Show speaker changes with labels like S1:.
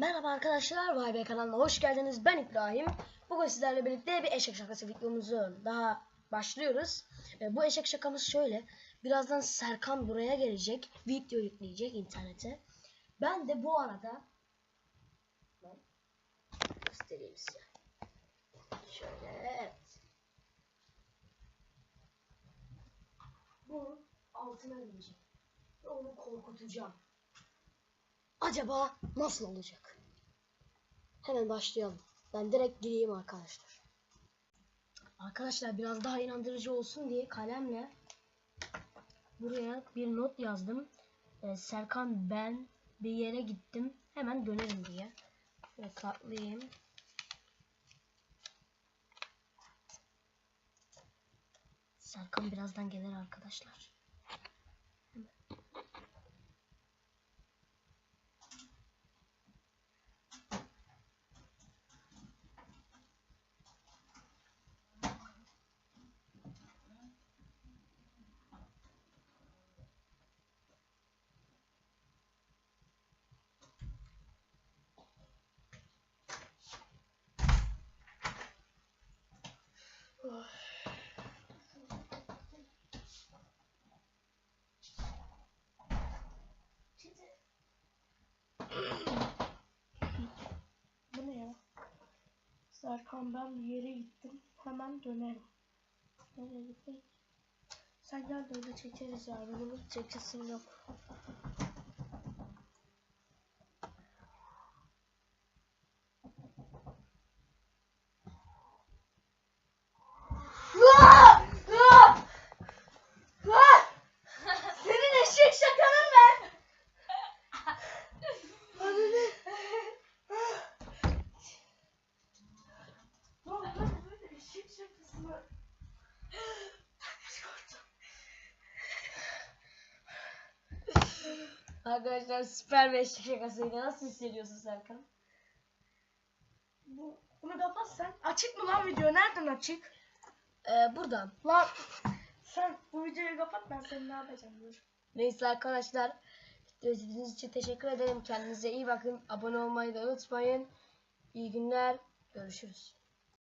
S1: Merhaba arkadaşlar, Vay Be kanalına hoş geldiniz. Ben İbrahim. Bugün sizlerle birlikte bir eşek şakası videomuzu daha başlıyoruz. E, bu eşek şakamız şöyle. Birazdan Serkan buraya gelecek. Video yükleyecek internete. Ben de bu arada göstereyim size. Şöyle evet. Bu altına gelecek. Ve onu korkutacağım. Acaba nasıl olacak? Hemen başlayalım. Ben direkt gireyim arkadaşlar. Arkadaşlar biraz daha inandırıcı olsun diye kalemle buraya bir not yazdım. Ee, Serkan ben bir yere gittim. Hemen dönerim diye. Şöyle katlayayım. Serkan birazdan gelir arkadaşlar.
S2: Bu ne ya? Serkan ben bir yere gittim. Hemen dönerim. Nereye gittik? Sen gel de öyle çekeriz ya. Hiç çekesim yok. Senin eşek şakanın ne? Hadi ne? Lan ben böyle eşek şakası mı?
S1: Arkadaşlar süper eşek şakasıydı. Nasıl hissediyorsun Serkan?
S2: Bu, bunu kapat sen. Açık mı lan video? Nereden açık?
S1: Ee, buradan.
S2: Lan sen bu videoyu kapat ben seni ne yapacağım dur.
S1: Neyse arkadaşlar. izlediğiniz için teşekkür ederim. Kendinize iyi bakın. Abone olmayı da unutmayın. İyi günler. Görüşürüz.